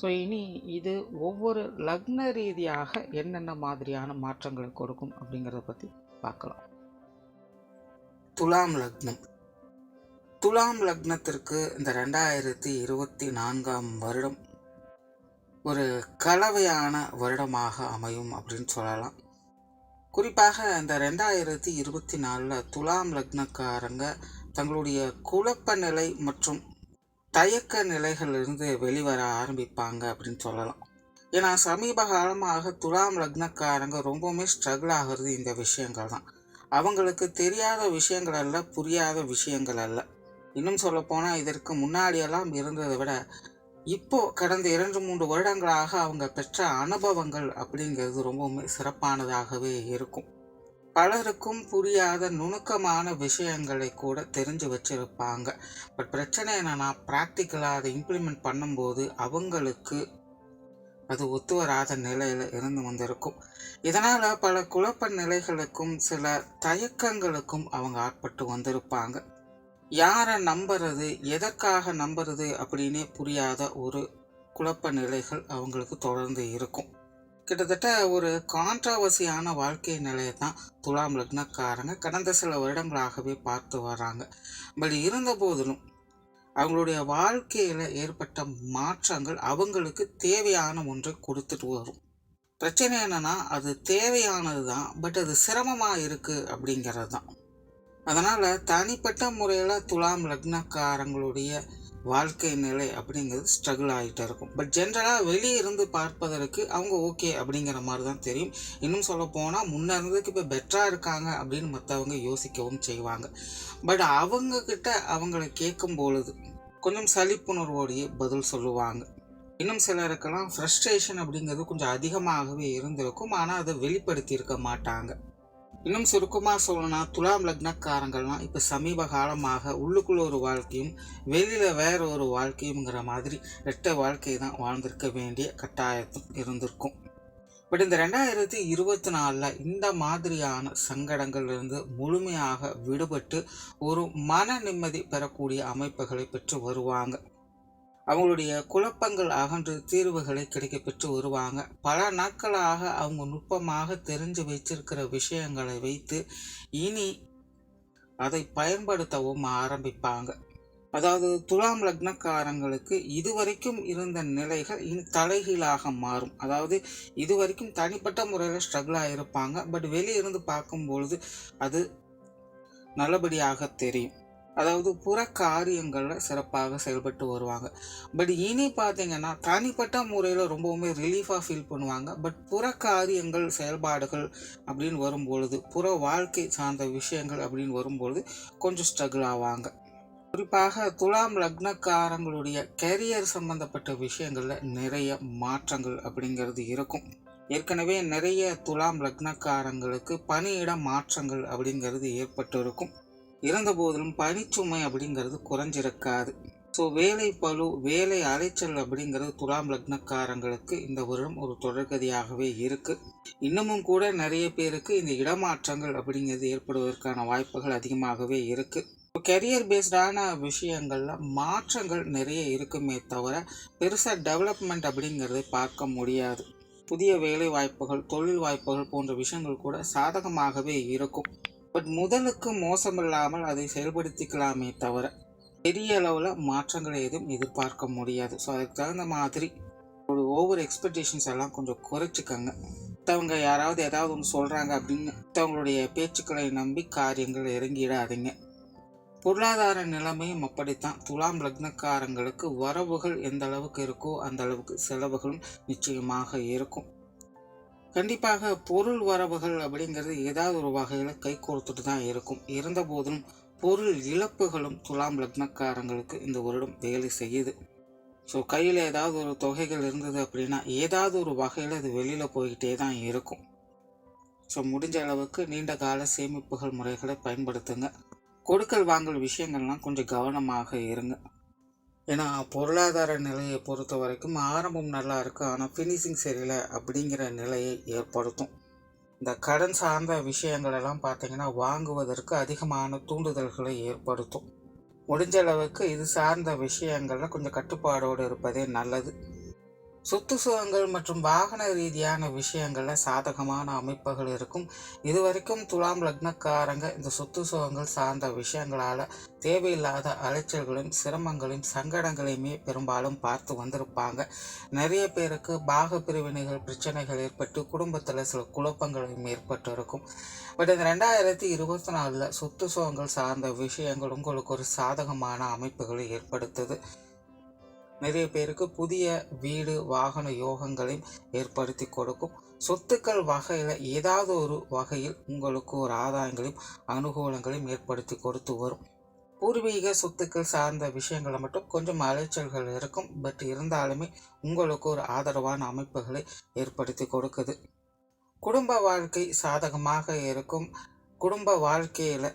So இனி இது ஒவ்வொரு லக்ன ரீதியாக என்னென்ன மாதிரியான மாற்றங்களை கொடுக்கும் அப்படிங்கிறத பற்றி பார்க்கலாம். துலாம் லக்னம். துலாம் லக்னத்திற்கு இந்த ரெண்டாயிரத்தி இருபத்தி நான்காம் வருடம் ஒரு கலவையான வருடமாக அமையும் அப்படின்னு சொல்லலாம். குறிப்பாக இந்த ரெண்டாயிரத்தி இருபத்தி நாலில் துலாம் லக்னக்காரங்க தங்களுடைய குழப்ப நிலை மற்றும் தயக்க நிலைகளிலிருந்து வெளிவர ஆரம்பிப்பாங்க அப்படின்னு சொல்லலாம். ஏன்னா சமீப காலமாக துலாம் லக்னக்காரங்க ரொம்பவுமே ஸ்ட்ரகிள் ஆகிறது இந்த விஷயங்கள் தான். அவங்களுக்கு தெரியாத விஷயங்கள் அல்ல புரியாத விஷயங்கள் அல்ல. இன்னும் சொல்லப்போனால் இதற்கு முன்னாடியெல்லாம் இருந்ததை விட இப்போ கடந்த இரண்டு மூன்று வருடங்களாக அவங்க பெற்ற அனுபவங்கள் அப்படிங்கிறது ரொம்பவுமே சிறப்பானதாகவே இருக்கும். பலருக்கும் புரியாத நுணுக்கமான விஷயங்களை கூட தெரிஞ்சு வச்சுருப்பாங்க. பட் பிரச்சனை என்னென்னா ப்ராக்டிக்கலாக அதை இம்ப்ளிமெண்ட் பண்ணும்போது அவங்களுக்கு அது ஒத்து வராத நிலையில் இருந்து வந்திருக்கும். இதனால் பல குழப்ப நிலைகளுக்கும் சில தயக்கங்களுக்கும் அவங்க ஆட்பட்டு வந்திருப்பாங்க. யாரை நம்புறது எதற்காக நம்புறது அப்படின்னே புரியாத ஒரு குழப்ப நிலைகள் அவங்களுக்கு தொடர்ந்து இருக்கும். கிட்டத்தட்ட ஒரு கான்ட்ராவர்சியான வாழ்க்கை நிலையை தான் துலாம் லக்னக்காரங்க கடந்த சில வருடங்களாகவே பார்த்து வராங்க பட் இருந்த போதிலும் அவங்களுடைய வாழ்க்கையில் ஏற்பட்ட மாற்றங்கள் அவங்களுக்கு தேவையான ஒன்றை கொடுத்துட்டு வரும். பிரச்சனை என்னென்னா அது தேவையானது தான் பட் அது சிரமமாக இருக்குது அப்படிங்கிறது தான். அதனால் தனிப்பட்ட முறையில் துலாம் லக்னக்காரங்களுடைய வாழ்க்கை நிலை அப்படிங்கிறது ஸ்ட்ரகிள் ஆகிட்டே இருக்கும். பட் ஜென்ரலாக வெளியே இருந்து பார்ப்பதற்கு அவங்க ஓகே அப்படிங்கிற மாதிரி தான் தெரியும். இன்னும் சொல்ல போனால் முன்ன இருந்ததுக்கு இப்போ பெட்டராக இருக்காங்க அப்படின்னு மற்றவங்க யோசிக்கவும் செய்வாங்க. பட் அவங்கக்கிட்ட அவங்கள கேட்கும் பொழுது கொஞ்சம் சலிப்புணர்வோடையே பதில் சொல்லுவாங்க. இன்னும் சிலருக்கெல்லாம் ஃப்ரஸ்ட்ரேஷன் அப்படிங்கிறது கொஞ்சம் அதிகமாகவே இருந்திருக்கும். ஆனால் அதை வெளிப்படுத்தி இருக்க மாட்டாங்க. இன்னும் சுருக்கமாக சொல்லணும்னா துலாம் லக்னக்காரங்கள்லாம் இப்போ சமீப காலமாக உள்ளுக்குள்ள ஒரு வாழ்க்கையும் வெளியில் வேற ஒரு வாழ்க்கையுங்கிற மாதிரி ரெட்டை வாழ்க்கை தான் வாழ்ந்திருக்க வேண்டிய கட்டாயத்தும் இருந்திருக்கும். பட் இந்த ரெண்டாயிரத்தி இருபத்தி நாலில் இந்த மாதிரியான சங்கடங்கள்லேருந்து முழுமையாக விடுபட்டு ஒரு மன நிம்மதி பெறக்கூடிய அமைப்புகளை பெற்று வருவாங்க. அவங்களுடைய குழப்பங்கள் அகன்று தீர்வுகளை கிடைக்கப்பெற்று வருவாங்க. பல நாட்களாக அவங்க நுட்பமாக தெரிஞ்சு வச்சிருக்கிற விஷயங்களை வைத்து இனி அதை பயன்படுத்தவும் ஆரம்பிப்பாங்க. அதாவது துலாம் லக்னக்காரங்களுக்கு இதுவரைக்கும் இருந்த நிலைகள் இனி தலைகீழாக மாறும். அதாவது இதுவரைக்கும் தனிப்பட்ட முறையில் ஸ்ட்ரகிளாக இருப்பாங்க. பட் வெளியிருந்து பார்க்கும் பார்க்கும்பொழுது அது நல்லபடியாக தெரியும். அதாவது புற காரியங்களில் சிறப்பாக செயல்பட்டு வருவாங்க. பட் இனி பார்த்தீங்கன்னா தனிப்பட்ட முறையில் ரொம்பவுமே ரிலீஃபாக ஃபீல் பண்ணுவாங்க. பட் புற காரியங்கள் செயல்பாடுகள் அப்படின்னு வரும்பொழுது புற வாழ்க்கை சார்ந்த விஷயங்கள் அப்படின்னு வரும்பொழுது கொஞ்சம் ஸ்ட்ரகிள் ஆவாங்க. குறிப்பாக துலாம் லக்னக்காரங்களுடைய கெரியர் சம்பந்தப்பட்ட விஷயங்களில் நிறைய மாற்றங்கள் அப்படிங்கிறது இருக்கும். ஏற்கனவே நிறைய துலாம் லக்னக்காரங்களுக்கு பணியிட மாற்றங்கள் அப்படிங்கிறது ஏற்பட்டு இருக்கும் இருந்த போதிலும் பணிச்சுமை அப்படிங்கிறது குறைஞ்சிருக்காது. ஸோ வேலை பளு வேலை அலைச்சல் அப்படிங்கிறது துலாம் லக்னக்காரங்களுக்கு இந்த வருடம் ஒரு தொடர்கதியாகவே இருக்குது இன்னமும் கூட நிறைய பேருக்கு இந்த இடமாற்றங்கள் அப்படிங்கிறது ஏற்படுவதற்கான வாய்ப்புகள் அதிகமாகவே இருக்குது கெரியர் பேஸ்டான விஷயங்களில் மாற்றங்கள் நிறைய இருக்குமே தவிர பெருசாக டெவலப்மெண்ட் அப்படிங்கிறத பார்க்க முடியாது. புதிய வேலை வாய்ப்புகள் தொழில் வாய்ப்புகள் போன்ற விஷயங்கள் கூட சாதகமாகவே இருக்கும். பட் முதலுக்கு மோசமில்லாமல் அதை செயல்படுத்திக்கலாமே தவிர பெரிய அளவில் மாற்றங்களை எதுவும் எதிர்பார்க்க முடியாது. ஸோ அதுக்கு தகுந்த மாதிரி ஒரு ஓவர் எக்ஸ்பெக்டேஷன்ஸ் எல்லாம் கொஞ்சம் குறைச்சிக்கங்க. மற்றவங்க யாராவது ஏதாவது ஒன்று சொல்கிறாங்க அப்படின்னு மற்றவங்களுடைய பேச்சுக்களை நம்பி காரியங்கள் இறங்கிடாதீங்க. பொருளாதார நிலைமையும் அப்படித்தான். துலாம் லக்னக்காரங்களுக்கு வரவுகள் எந்த அளவுக்கு இருக்கோ அந்த அளவுக்கு செலவுகளும் நிச்சயமாக இருக்கும். கண்டிப்பாக பொருள் வரவுகள் அப்படிங்கிறது ஏதாவது ஒரு வகையில் கை கோர்த்துட்டு தான் இருக்கும். இருந்தபோதிலும் பொருள் இழப்புகளும் துலாம் லக்னக்காரங்களுக்கு இந்த வருடம் வேலை செய்யுது. ஸோ கையில் ஏதாவது ஒரு தொகைகள் இருந்தது அப்படின்னா ஏதாவது ஒரு வகையில் அது வெளியில் போய்கிட்டே தான் இருக்கும். ஸோ முடிஞ்ச அளவுக்கு நீண்ட கால சேமிப்புகள் முறைகளை பயன்படுத்துங்க. கொடுக்கல் வாங்கல் விஷயங்கள்லாம் கொஞ்சம் கவனமாக இருங்க. ஏன்னா பொருளாதார நிலையை பொறுத்த வரைக்கும் ஆரம்பம் நல்லா இருக்கும் ஆனால் ஃபினிஷிங் சரியில்லை அப்படிங்கிற நிலையை ஏற்படுத்தும். இந்த கடன் சார்ந்த விஷயங்களெல்லாம் பார்த்திங்கன்னா பார்த்தீங்கன்னா வாங்குவதற்கு அதிகமான தூண்டுதல்களை ஏற்படுத்தும். முடிஞ்ச அளவுக்கு இது சார்ந்த விஷயங்களில் கொஞ்சம் கட்டுப்பாடோடு இருப்பதே நல்லது. சொத்து சுகங்கள் மற்றும் வாகன ரீதியான விஷயங்களில் சாதகமான அமைப்புகள் இருக்கும். இதுவரைக்கும் துலாம் லக்னக்காரங்க இந்த சொத்து சுகங்கள் சார்ந்த விஷயங்களால் தேவையில்லாத அலைச்சல்களையும் சிரமங்களையும் சங்கடங்களையுமே பெரும்பாலும் பார்த்து வந்திருப்பாங்க. நிறைய பேருக்கு பாக பிரிவினைகள் பிரச்சனைகள் ஏற்பட்டு குடும்பத்தில் சில குழப்பங்களும் ஏற்பட்டு இருக்கும் பட் இந்த ரெண்டாயிரத்தி இருபத்தி நாலில் சொத்து சுகங்கள் சார்ந்த விஷயங்கள் உங்களுக்கு ஒரு சாதகமான அமைப்புகளை ஏற்படுத்துது. நிறைய பேருக்கு புதிய வீடு வாகன யோகங்களையும் ஏற்படுத்தி கொடுக்கும். சொத்துக்கள் வகையில் ஏதாவது ஒரு வகையில் உங்களுக்கு ஒரு ஆதாயங்களையும் அனுகூலங்களையும் ஏற்படுத்தி கொடுத்து வரும். பூர்வீக சொத்துக்கள் சார்ந்த விஷயங்களை மட்டும் கொஞ்சம் அலைச்சல்கள் இருக்கும். பட் இருந்தாலுமே உங்களுக்கு ஒரு ஆதரவான அமைப்புகளை ஏற்படுத்தி கொடுக்குது. குடும்ப வாழ்க்கை சாதகமாக இருக்கும். குடும்ப வாழ்க்கையில்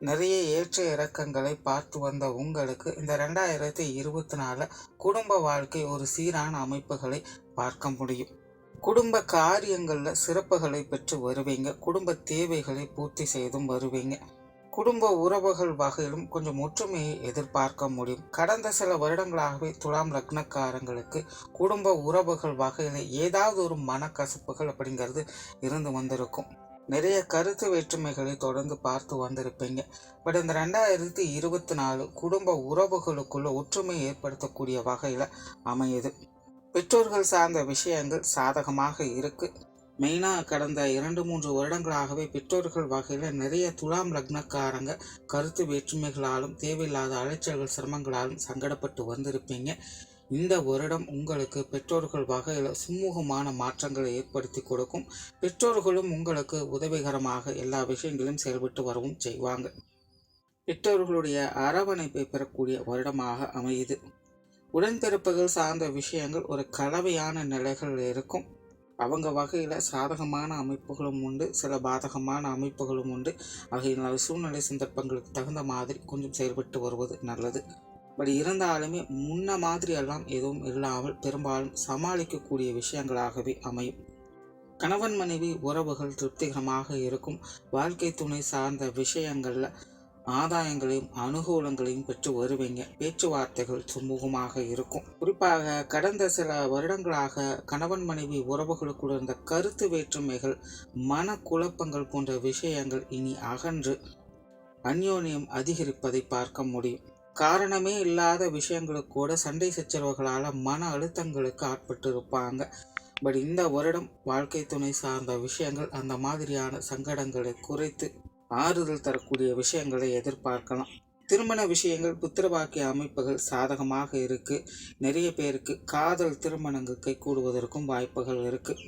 நிறைய ஏற்ற இறக்கங்களை பார்த்து வந்த உங்களுக்கு இந்த ரெண்டாயிரத்தி இருபத்தி நாலு குடும்ப வாழ்க்கை ஒரு சீரான அமைப்புகளை பார்க்க முடியும். குடும்ப காரியங்களில் சிறப்புகளை பெற்று வருவீங்க. குடும்ப தேவைகளை பூர்த்தி செய்தும் வருவீங்க. குடும்ப உறவுகள் வகையிலும் கொஞ்சம் ஒற்றுமையை எதிர்பார்க்க முடியும். கடந்த சில வருடங்களாகவே துலாம் லக்னக்காரங்களுக்கு குடும்ப உறவுகள் வகையில் ஏதாவது ஒரு மனக்கசப்புகள் அப்படிங்கிறது இருந்து வந்திருக்கும். நிறைய கருத்து வேற்றுமைகளை தொடர்ந்து பார்த்து வந்திருப்பீங்க. பட் இந்த ரெண்டாயிரத்தி இருபத்தி நாலு குடும்ப உறவுகளுக்குள்ள ஒற்றுமை ஏற்படுத்தக்கூடிய வகையில் அமையுது. பெற்றோர்கள் சார்ந்த விஷயங்கள் சாதகமாக இருக்கு. மெயினாக கடந்த இரண்டு மூன்று வருடங்களாகவே பெற்றோர்கள் வகையில் நிறைய துலாம் லக்னக்காரங்க கருத்து வேற்றுமைகளாலும் தேவையில்லாத அலைச்சல்கள் சிரமங்களாலும் சங்கடப்பட்டு வந்திருப்பீங்க. இந்த வருடம் உங்களுக்கு பெற்றோர்கள் வகையில் சுமூகமான மாற்றங்களை ஏற்படுத்தி கொடுக்கும். பெற்றோர்களும் உங்களுக்கு உதவிகரமாக எல்லா விஷயங்களும் செயல்பட்டு வரவும் செய்வாங்க. பெற்றோர்களுடைய அரவணைப்பை பெறக்கூடிய வருடமாக அமையுது. உடன்பிறப்புகள் சார்ந்த விஷயங்கள் ஒரு கலவையான நிலைகள் இருக்கும். அவங்க வகையில் சாதகமான அமைப்புகளும் உண்டு. சில பாதகமான அமைப்புகளும் உண்டு. ஆகையினால் சூழ்நிலை சந்தர்ப்பங்களுக்கு தகுந்த மாதிரி கொஞ்சம் செயல்பட்டு வருவது நல்லது. பட் இருந்தாலுமே முன்ன மாதிரியெல்லாம் எதுவும் இல்லாமல் பெரும்பாலும் சமாளிக்கக்கூடிய விஷயங்களாகவே அமையும். கணவன் மனைவி உறவுகள் திருப்திகரமாக இருக்கும். வாழ்க்கை துணை சார்ந்த விஷயங்களில் ஆதாயங்களையும் அனுகூலங்களையும் பெற்று வருவீங்க. பேச்சுவார்த்தைகள் சுமூகமாக இருக்கும். குறிப்பாக கடந்த சில வருடங்களாக கணவன் மனைவி உறவுகளுக்குள்ள இருந்த கருத்து வேற்றுமைகள் மனக்குழப்பங்கள் போன்ற விஷயங்கள் இனி அகன்று அந்யோன்யம் அதிகரிப்பதை பார்க்க முடியும். காரணமே இல்லாத விஷயங்களுக்கு கூட சண்டை சச்சரவுகளால் மன அழுத்தங்களுக்கு ஆட்பட்டு இருப்பாங்க பட் இந்த வருடம் வாழ்க்கை துணை சார்ந்த விஷயங்கள் அந்த மாதிரியான சங்கடங்களை குறைத்து ஆறுதல் தரக்கூடிய விஷயங்களை எதிர்பார்க்கலாம். திருமண விஷயங்கள் புத்திரவாக்கிய அமைப்புகள் சாதகமாக இருக்குது நிறைய பேருக்கு காதல் திருமணங்கள் கைகூடுவதற்கும் வாய்ப்புகள் இருக்குது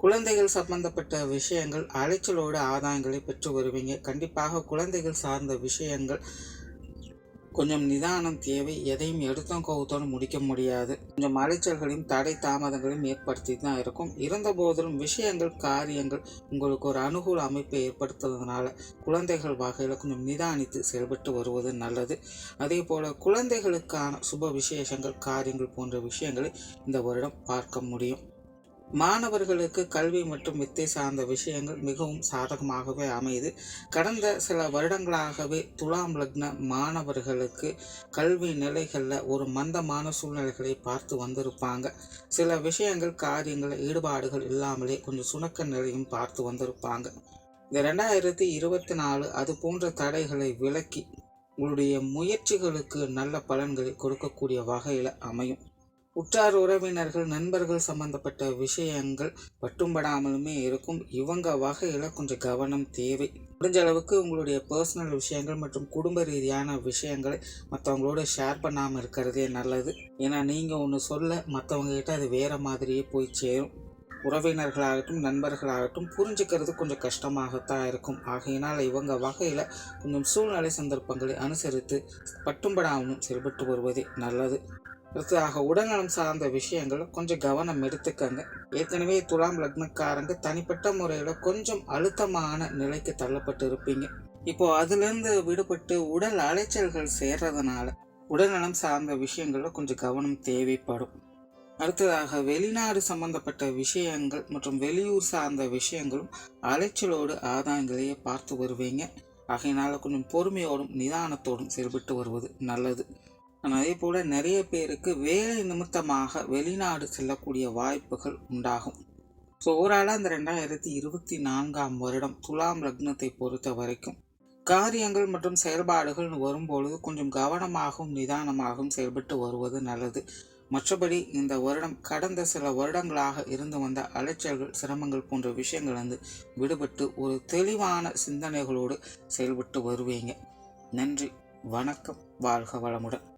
குழந்தைகள் சம்பந்தப்பட்ட விஷயங்கள் அலைச்சலோடு ஆதாயங்களை பெற்று வருவீங்க. கண்டிப்பாக குழந்தைகள் சார்ந்த விஷயங்கள் கொஞ்சம் நிதானம் தேவை. எதையும் எடுத்தோம் கவுத்தோன்னு முடிக்க முடியாது. கொஞ்சம் அலைச்சல்களையும் தடை தாமதங்களையும் ஏற்படுத்தி தான் இருக்கும். இருந்த போதிலும் விஷயங்கள் காரியங்கள் உங்களுக்கு ஒரு அனுகூல அமைப்பை ஏற்படுத்துறதுனால குழந்தைகள் வகையில் கொஞ்சம் நிதானித்து செயல்பட்டு வருவது நல்லது. அதே போல் குழந்தைகளுக்கான சுப விசேஷங்கள் காரியங்கள் போன்ற விஷயங்களை இந்த வருடம் பார்க்க முடியும். மாணவர்களுக்கு கல்வி மற்றும் வித்தை சார்ந்த விஷயங்கள் மிகவும் சாதகமாகவே அமையுது. கடந்த சில வருடங்களாகவே துலாம் லக்ன மாணவர்களுக்கு கல்வி நிலைகளில் ஒரு மந்தமான சூழ்நிலைகளை பார்த்து வந்திருப்பாங்க. சில விஷயங்கள் காரியங்கள் ஈடுபாடுகள் இல்லாமலே கொஞ்சம் சுணக்க நிலையும் பார்த்து வந்திருப்பாங்க. இந்த ரெண்டாயிரத்தி இருபத்தி நாலு அது போன்ற தடைகளை விலக்கி உங்களுடைய முயற்சிகளுக்கு நல்ல பலன்களை கொடுக்கக்கூடிய வகையில் அமையும். உற்றார் உறவினர்கள் நண்பர்கள் சம்பந்தப்பட்ட விஷயங்கள் பட்டும்படாமலுமே இருக்கும். இவங்க வகையில் கொஞ்சம் கவனம் தேவை. முடிஞ்ச அளவுக்கு உங்களுடைய பர்சனல் விஷயங்கள் மற்றும் குடும்ப ரீதியான விஷயங்களை மற்றவங்களோட ஷேர் பண்ணாமல் இருக்கிறதே நல்லது. ஏன்னா நீங்கள் ஒன்று சொல்ல மற்றவங்ககிட்ட அது வேறு மாதிரியே போய் சேரும். உறவினர்களாகட்டும் நண்பர்களாகட்டும் புரிஞ்சுக்கிறது கொஞ்சம் கஷ்டமாகத்தான் இருக்கும். ஆகையினால் இவங்க வகையில் கொஞ்சம் சூழ்நிலை சந்தர்ப்பங்களை அனுசரித்து பட்டும்படாமலும் செயல்பட்டு வருவதே நல்லது. அடுத்ததாக உடல்நலம் சார்ந்த விஷயங்கள் கொஞ்சம் கவனம் எடுத்துக்கங்க. ஏற்கனவே துலாம் லக்னக்காரங்க தனிப்பட்ட முறையில் கொஞ்சம் அழுத்தமான நிலைக்கு தள்ளப்பட்டு இருப்பீங்க இப்போ அதுலேருந்து விடுபட்டு உடல் அலைச்சல்கள் சேர்றதுனால உடல்நலம் சார்ந்த விஷயங்களில் கொஞ்சம் கவனம் தேவைப்படும். அடுத்ததாக வெளிநாடு சம்பந்தப்பட்ட விஷயங்கள் மற்றும் வெளியூர் சார்ந்த விஷயங்களும் அலைச்சலோடு ஆதாயங்களையே பார்த்து வருவீங்க. ஆகையினால கொஞ்சம் பொறுமையோடும் நிதானத்தோடும் செயல்பட்டு வருவது நல்லது. அதே போல் நிறைய பேருக்கு வேலை நிமித்தமாக வெளிநாடு செல்லக்கூடிய வாய்ப்புகள் உண்டாகும். ஸோ ஓவராலாக அந்த ரெண்டாயிரத்தி இருபத்தி நான்காம் வருடம் துலாம் லக்னத்தை பொறுத்த வரைக்கும் காரியங்கள் மற்றும் செயல்பாடுகள் வரும்பொழுது கொஞ்சம் கவனமாகவும் நிதானமாகவும் செயல்பட்டு வருவது நல்லது. மற்றபடி இந்த வருடம் கடந்த சில வருடங்களாக இருந்து வந்த அலைச்சல்கள் சிரமங்கள் போன்ற விஷயங்கள் வந்து விடுபட்டு ஒரு தெளிவான சிந்தனைகளோடு செயல்பட்டு வருவீங்க. நன்றி வணக்கம் வாழ்க வளமுடன்.